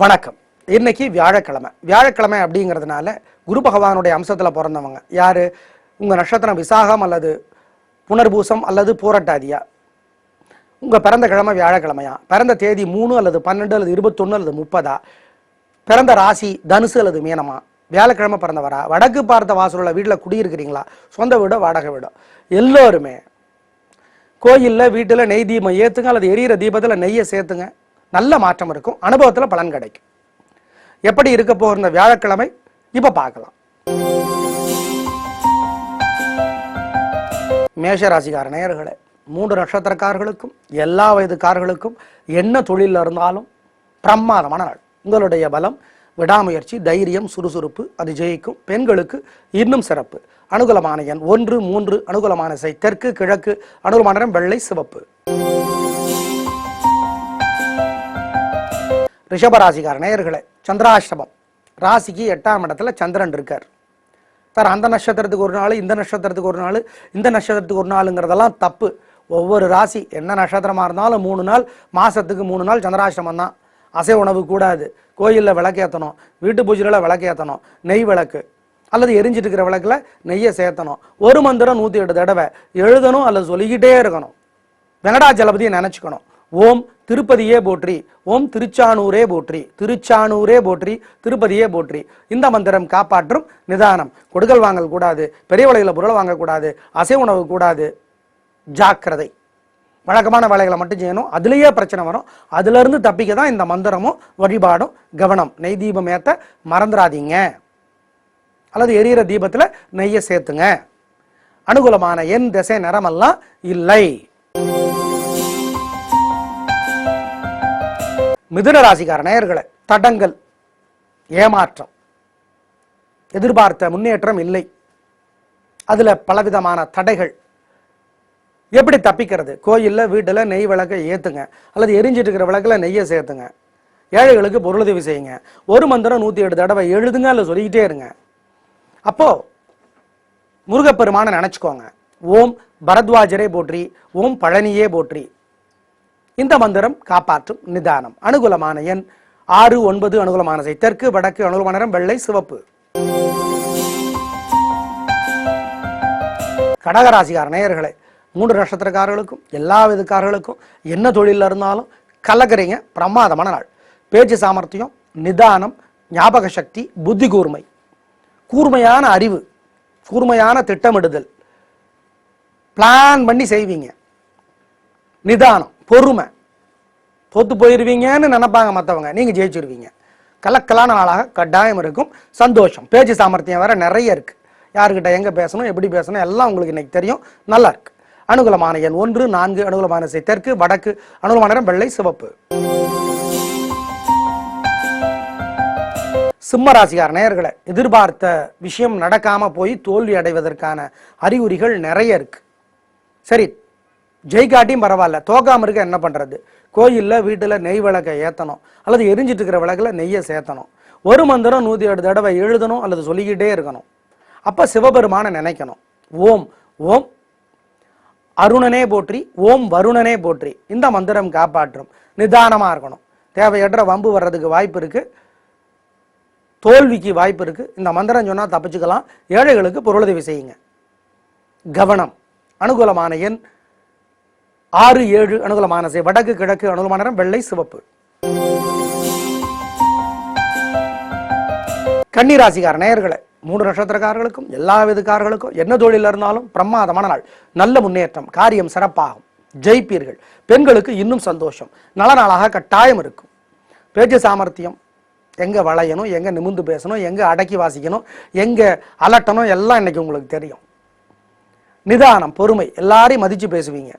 வணக்கம். இன்னைக்கு வியாழக்கிழமை. வியாழக்கிழமை அப்படிங்கிறதுனால குரு பகவானுடைய அம்சத்தில் பிறந்தவங்க. யார்? உங்கள் நட்சத்திரம் விசாகம் அல்லது புனர்பூசம் அல்லது பூரட்டாதியா? உங்கள் பிறந்த கிழமை வியாழக்கிழமையா? பிறந்த தேதி மூணு அல்லது பன்னெண்டு அல்லது இருபத்தொன்னு அல்லது முப்பதா? பிறந்த ராசி தனுசு அல்லது மீனமா? வியாழக்கிழமை பிறந்தவரா? வடக்கு பார்த்த வாசலுள்ள வீட்டில் குடியிருக்கிறீங்களா? சொந்த வீடோ வாடகை வீடோ? எல்லோருமே கோயிலில் வீட்டில் நெய் தீபம் ஏற்றுங்க அல்லது எரியிற தீபத்தில் நெய்யை சேர்த்துங்க. நல்ல மாற்றம் இருக்கும். அனுபவத்தில் பலன் கிடைக்கும். எப்படி இருக்க போகிற வியாழக்கிழமை இப்போ பார்க்கலாம். மேஷராசிக்கார நேயர்களே மூன்று நட்சத்திரக்காரர்களுக்கும் எல்லா வயதுக்காரர்களுக்கும் என்ன தொழிலில் இருந்தாலும் பிரமாதமான நாள். உங்களுடைய பலம் விடாமுயற்சி தைரியம் சுறுசுறுப்பு அது ஜெயிக்கும். பெண்களுக்கு இன்னும் சிறப்பு. அனுகூலமான எண் ஒன்று மூன்று அனுகூலமான இசை தெற்கு கிழக்கு அனுகூலமான வெள்ளை சிவப்பு. ரிஷபராசிக்கார நேயர்களே சந்திராஷ்டமம். ராசிக்கு எட்டாம் இடத்துல சந்திரன் இருக்கார். சார் அந்த நட்சத்திரத்துக்கு ஒரு நாள் இந்த நட்சத்திரத்துக்கு ஒரு நாள் இந்த நட்சத்திரத்துக்கு ஒரு நாளுங்கிறதெல்லாம் தப்பு. ஒவ்வொரு ராசி என்ன நட்சத்திரமாக இருந்தாலும் மூணு நாள் மாதத்துக்கு மூணு நாள் சந்திராஷ்டமம் தான். அசை உணவு கூடாது. கோயிலில் விளக்கேற்றணும் வீட்டு பூஜையில் விளக்கேற்றணும் நெய் விளக்கு. அல்லது எரிஞ்சிட்டு இருக்கிற விளக்குல நெய்யை சேர்த்தணும். ஒரு மந்திரம் நூற்றி எட்டு தடவை. எழுதணும் அல்லது சொல்லிக்கிட்டே இருக்கணும். வெங்கடாச்சலபதியை நினச்சிக்கணும். ஓம் திருப்பதியே போற்றி. ஓம் திருச்சானூரே போற்றி. திருச்சானூரே போற்றி. திருப்பதியே போற்றி. இந்த மந்திரம் காப்பாற்றும் நிதானம். கொடுக்கல் வாங்கல் கூடாது. பெரிய வலையில் பொருளை வாங்கக்கூடாது அசை உணவு கூடாது. ஜாக்கிரதை. வழக்கமான வேலைகளை மட்டும் செய்யணும். அதுலேயே பிரச்சனை வரும். அதுலேருந்து தப்பிக்க தான் இந்த மந்திரமும் வழிபாடும் கவனம். நெய் தீபம் ஏற்ற மறந்துடாதீங்க அல்லது எரியிற தீபத்தில் நெய்யை சேர்த்துங்க. அனுகூலமான என் திசை நிறமெல்லாம் இல்லை. மிதுன ராசிக்கார நேயர்களை தடங்கள் ஏமாற்றம் எதிர்பார்த்த முன்னேற்றம் இல்லை. அதுல பலவிதமான தடைகள். எப்படி தப்பிக்கிறது? கோயிலில் வீட்டில் நெய் விளக்கை ஏற்றுங்க அல்லது எரிஞ்சிட்டு இருக்கிற விளக்கில் நெய்யை சேர்த்துங்க. ஏழைகளுக்கு பொருளுதவி செய்யுங்க. ஒரு மந்திரம் நூற்றி எட்டு தடவை எழுதுங்க இல்லை சொல்லிக்கிட்டே இருங்க. அப்போது முருகப்பெருமானை நினச்சிக்கோங்க. ஓம் பரத்வாஜரே போற்றி ஓம் பழனியே போற்றி. இந்த மந்திரம் காப்பாற்றும் நிதானம். அனுகூலமான எண் ஆறு ஒன்பது அனுகூலமான செய் தெற்கு வடக்கு அனுகூலமான நிறம் வெள்ளை சிவப்பு. கடகராசிகார நேயர்களே மூன்று நட்சத்திரக்காரர்களுக்கும் எல்லா விதக்காரர்களுக்கும் என்ன தொழிலில் இருந்தாலும் கலக்கிறீங்க பிரமாதமான நாள். பேச்சு சாமர்த்தியம் நிதானம் ஞாபக சக்தி புத்தி கூர்மை. கூர்மையான அறிவு கூர்மையான திட்டமிடுதல். பிளான் பண்ணி செய்வீங்க. நிதானம். பொறுமை. தோத்து போயிருவீங்கன்னு நினைப்பாங்க மற்றவங்க நீங்கள் ஜெயிச்சிருவீங்க. கலக்கலான நாளாக கட்டாயம் இருக்கும். சந்தோஷம். பேச்சு சாமர்த்தியம் வேறு நிறைய இருக்குது யாருக்கிட்ட எங்கே பேசணும் எப்படி பேசணும் எல்லாம் உங்களுக்கு இன்றைக்கி தெரியும். நல்லா இருக்கு. அனுகூலமான எண் ஒன்று நான்கு அனுகூலமான இசை தெற்கு வடக்கு அனுகூலமான நிறம் வெள்ளை சிவப்பு. சிம்ம ராசிக்கார எதிர்பார்த்த விஷயம் நடக்காமல் போய் தோல்வி அடைவதற்கான அறிகுறிகள் நிறைய இருக்கு. சரி ஜெயிக்காட்டியும் பரவாயில்ல. தோக்காமல் இருக்க என்ன பண்ணுறது கோயிலில் வீட்டில் நெய் விளக்கை ஏற்றணும் அல்லது எரிஞ்சிட்டு இருக்கிற விளக்கில் நெய்யை சேர்த்தணும். ஒரு மந்திரம் நூற்றி எட்டு தடவை எழுதணும் அல்லது சொல்லிக்கிட்டே இருக்கணும். அப்போ சிவபெருமானை நினைக்கணும். ஓம் ஓம் அருணனே போற்றி ஓம் வருணனே போற்றி. இந்த மந்திரம் காப்பாற்றும். நிதானமாக இருக்கணும். தேவையற்ற வம்பு வர்றதுக்கு வாய்ப்பு இருக்குது தோல்விக்கு வாய்ப்பு இருக்குது இந்த மந்திரம் சொன்னால் தப்பிச்சுக்கலாம். ஏழைகளுக்கு பொருளுதவி செய்யுங்க. கவனம். அனுகூலமான எண் ஆறு ஏழு அனுகூலமான செய் வடக்கு கிழக்கு அனுகூலமான நிறம் வெள்ளை சிவப்பு. கன்னிராசிக்கார நேயர்களை மூன்று நட்சத்திரக்காரர்களுக்கும் எல்லா விதக்காரர்களுக்கும் என்ன தொழில் இருந்தாலும் பிரமாதமான நாள். நல்ல முன்னேற்றம் காரியம் சிறப்பாகும். ஜெயிப்பீர்கள். பெண்களுக்கு இன்னும் சந்தோஷம். நல்ல நாளாக கட்டாயம் இருக்கும். பேச்சு சாமர்த்தியம் எங்கே வளையணும் எங்கே நிமிந்து பேசணும் எங்கே அடக்கி வாசிக்கணும் எங்கே அலட்டணும் எல்லாம் இன்னைக்கு உங்களுக்கு தெரியும். நிதானம் பொறுமை எல்லாரையும் மதித்து பேசுவீங்க.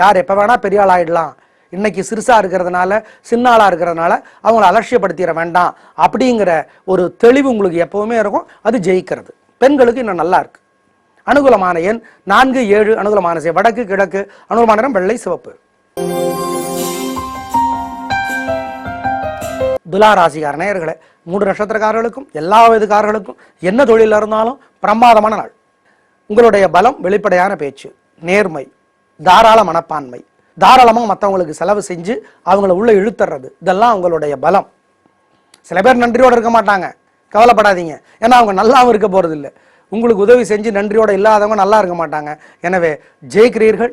யார் எப்போ வேணால் பெரிய ஆள் ஆகிடலாம் இன்னைக்கு சிறுசாக இருக்கிறதுனால சின்ன இருக்கிறதுனால அவங்கள அலட்சியப்படுத்திட வேண்டாம். அப்படிங்கிற ஒரு தெளிவு உங்களுக்கு எப்போவுமே இருக்கும். அது ஜெயிக்கிறது. பெண்களுக்கு இன்னும் நல்லா இருக்குது அனுகூலமான எண் நான்கு ஏழு அனுகூலமான செய் வடக்கு கிழக்கு அனுகூலமான நிறம் வெள்ளை சிவப்பு. துலா ராசிக்கார நேயர்களே மூன்று நட்சத்திரக்காரர்களுக்கும் எல்லா வயதுக்காரர்களுக்கும் என்ன தொழில் இருந்தாலும் பிரமாதமான நாள். உங்களுடைய பலம் வெளிப்படையான பேச்சு நேர்மை. தாராள மனப்பான்மை. தாராளமாக மற்றவங்களுக்கு செலவு செஞ்சு அவங்கள உள்ளே இழுத்துறது இதெல்லாம் அவங்களுடைய பலம். சில பேர் நன்றியோடு இருக்க மாட்டாங்க. கவலைப்படாதீங்க. ஏன்னா அவங்க நல்லாவும் இருக்க போகிறதில்ல உங்களுக்கு உதவி செஞ்சு நன்றியோடு இல்லாதவங்க நல்லா இருக்க மாட்டாங்க. எனவே ஜெயிக்கிறீர்கள்.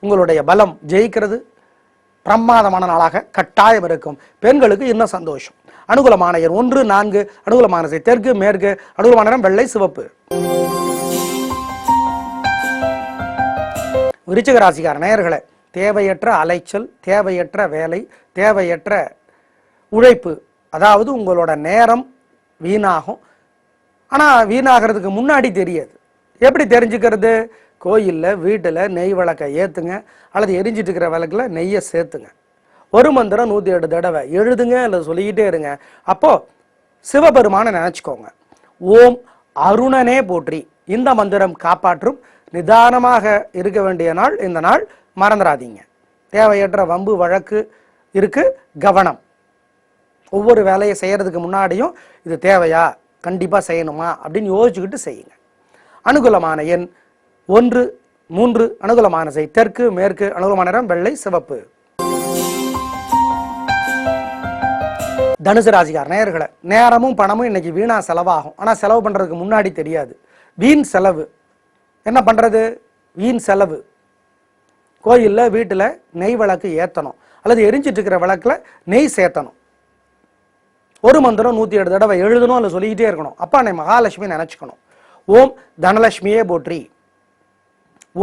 உங்களுடைய பலம் ஜெயிக்கிறது. பிரமாதமான நாளாக கட்டாயம் இருக்கும். பெண்களுக்கு இன்னும் சந்தோஷம். அனுகூலமான எண் ஒன்று நான்கு அனுகூலமான தெற்கு மேற்கு அனுகூலமான வெள்ளை சிவப்பு. விருச்சிக ராசிக்கார நேயர்களே தேவையற்ற அலைச்சல் தேவையற்ற வேலை தேவையற்ற உழைப்பு அதாவது உங்களோட நேரம் வீணாகும். ஆனால் வீணாகிறதுக்கு முன்னாடி தெரியாது. எப்படி தெரிஞ்சுக்கிறது? கோயிலில் வீட்டில் நெய் விளக்கை ஏற்றுங்க அல்லது எரிஞ்சிட்டு இருக்கிற விளக்கில் நெய்யை சேர்த்துங்க. ஒரு மந்திரம் நூற்றி எட்டு தடவை. எழுதுங்க இல்லை சொல்லிக்கிட்டே இருங்க. அப்போது சிவபெருமானை நினச்சிக்கோங்க. ஓம் அருணனே போற்றி. இந்த மந்திரம் காப்பாற்றும் நிதானமாக இருக்க வேண்டிய நாள் இந்த நாள். மறந்துடாதீங்க தேவையற்ற வம்பு வழக்கு இருக்கு. கவனம். ஒவ்வொரு வேலையை செய்கிறதுக்கு முன்னாடியும் இது தேவையா? கண்டிப்பாக செய்யணுமா? அப்படின்னு யோசிச்சுக்கிட்டு செய்யுங்க. அனுகூலமான எண் ஒன்று மூன்று அனுகூலமான செய். தெற்கு மேற்கு அனுகூலமான நிறம் வெள்ளை சிவப்பு. தனுசு ராசிக்கார நேயர்களை நேரமும் பணமும் இன்னைக்கு வீணாக செலவாகும். ஆனால் செலவு பண்ணுறதுக்கு முன்னாடி தெரியாது. வீண் செலவு. என்ன பண்ணுறது வீண் செலவு. கோயிலில் வீட்டில் நெய் விளக்கு ஏற்றணும் அல்லது எரிஞ்சிட்டு இருக்கிற விளக்கில் நெய் சேர்த்தணும். ஒரு மந்திரம் நூற்றி ஏழு தடவை எழுதணும் அல்ல சொல்லிக்கிட்டே இருக்கணும். அப்பா நம்ம மகாலட்சுமி நினச்சிக்கணும். ஓம் தனலட்சுமியே போற்றி.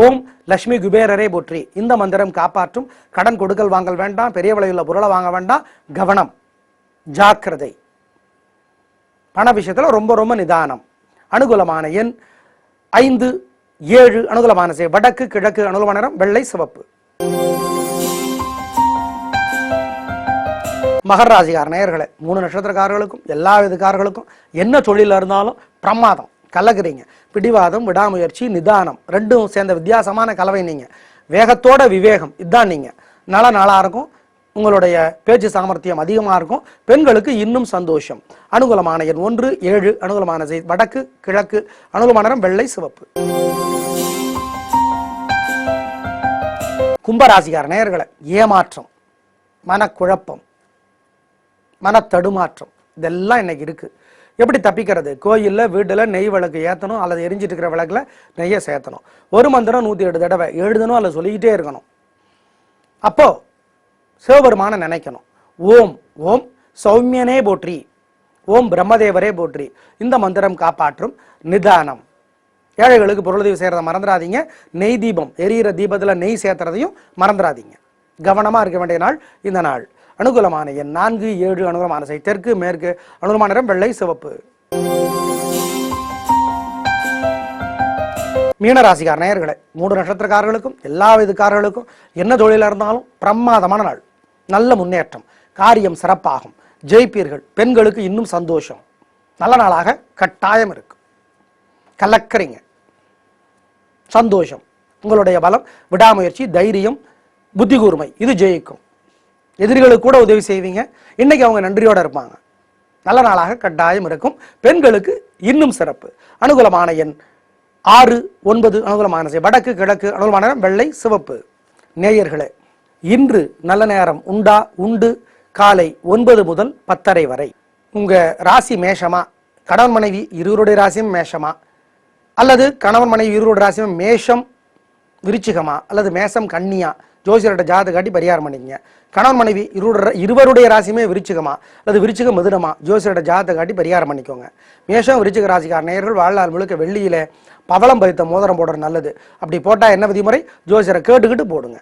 ஓம் லட்சுமி குபேரரே போற்றி. இந்த மந்திரம் காப்பாற்றும். கடன் கொடுக்கல் வாங்கல் வேண்டாம். பெரிய விலையுள்ள பொருளை வாங்க வேண்டாம். கவனம். ஜாக்கிரதை. பண விஷயத்தில் ரொம்ப ரொம்ப நிதானம். அனுகூலமான எண் ஐந்து ஏழு அனுகூலமான செய் வடக்கு கிழக்கு அனுகூலமான நிறம் வெள்ளை சிவப்பு. மகர ராசிக்கார மூணு நட்சத்திரக்காரர்களுக்கும் எல்லா விதக்காரர்களுக்கும் என்ன தொழில இருந்தாலும் பிரமாதம். கலக்குறீங்க. பிடிவாதம் விடாமுயற்சி நிதானம். ரெண்டும் சேர்ந்த வித்தியாசமான கலவை நீங்க. வேகத்தோட விவேகம். இதுதான் நீங்க. நல்ல நல்லா இருக்கும். உங்களுடைய பேச்சு சாமர்த்தியம் அதிகமாக இருக்கும். பெண்களுக்கு இன்னும் சந்தோஷம். அனுகூலமான எண் ஒன்று ஏழு அனுகூலமான செய்தி வடக்கு கிழக்கு அனுகூலமான நிறம் வெள்ளை சிவப்பு. கும்பராசிகார நேயர்களை ஏமாற்றம் மனக்குழப்பம் மனத்தடுமாற்றம் இதெல்லாம் இன்னைக்கு இருக்கு. எப்படி தப்பிக்கிறது? கோயிலில் வீட்டில் நெய் விளக்கு ஏற்றணும் அல்லது எரிஞ்சிட்டு இருக்கிற விளக்கில் நெய்யை சேர்த்தணும். ஒரு மந்திரம் நூற்றி எட்டு தடவை எழுதணும் அல்லது சொல்லிக்கிட்டே இருக்கணும். அப்போது சிவபெருமான நினைக்கணும். ஓம் ஓம் சௌமியனே போற்றி. ஓம் பிரம்மதேவரே போற்றி. இந்த மந்திரம் காப்பாற்றும் நிதானம். ஏழைகளுக்கு பொருளுதவி செய்கிறத மறந்துடாதீங்க. நெய் தீபம் எரியிற தீபத்தில் நெய் சேர்த்துறதையும் மறந்துடாதீங்க. கவனமாக இருக்க வேண்டிய நாள் இந்த நாள். அனுகூலமான எண் நான்கு ஏழு அனுகூலமான செய் தெற்கு மேற்கு அனுகூலமான நிறம் வெள்ளை சிவப்பு. மீனராசிக்கார நேயர்களே மூன்று நட்சத்திரக்காரர்களுக்கும் எல்லா விதக்காரர்களுக்கும் என்ன தொழிலாக இருந்தாலும் பிரமாதமான நாள். நல்ல முன்னேற்றம் காரியம் சிறப்பாகும். ஜெயிப்பீர்கள். பெண்களுக்கு இன்னும் சந்தோஷம். நல்ல நாளாக கட்டாயம் இருக்கும் கலக்கறீங்க. சந்தோஷம். உங்களுடைய பலம் விடாமுயற்சி தைரியம் புத்தி கூர்மை இது ஜெயிக்கும். எதிரிகளுக்கு கூட உதவி செய்வீங்க. இன்னைக்கு அவங்க நன்றியோட இருப்பாங்க. நல்ல நாளாக கட்டாயம் இருக்கும். பெண்களுக்கு இன்னும் சிறப்பு. அனுகூலமான எண் ஆறு ஒன்பது அனுகூலமான செய். வடக்கு கிழக்கு அனுகூலமான வெள்ளை சிவப்பு. நேயர்களே இன்று நல்ல நேரம் உண்டா? உண்டு. காலை ஒன்பது முதல் பத்தரை வரை. உங்க ராசி மேஷமா? கணவன் மனைவி இருவருடைய ராசியும் மேஷமா? அல்லது கணவன் மனைவி இருவருடைய ராசியும் மேஷம் விருச்சிகமா? அல்லது மேஷம் கன்னியா? ஜோசியரோட ஜாத காட்டி பரிகாரம் பண்ணிக்கங்க. கணவன் மனைவி இருவருடைய இருவருடைய ராசியுமே விருச்சிகமா? அல்லது விருச்சிக மிதுனமா? ஜோசியரோட ஜாதத்தை காட்டி பரிகாரம் பண்ணிக்கோங்க. மேஷம் விருச்சிக ராசிக்கார நேர்கள் வாழ்நாள் முழுக்க வெள்ளியில பவளம் பதித்த மோதிரம் போடுறது நல்லது. அப்படி போட்டா என்ன விதிமுறை? ஜோசியரை கேட்டுக்கிட்டு போடுங்க.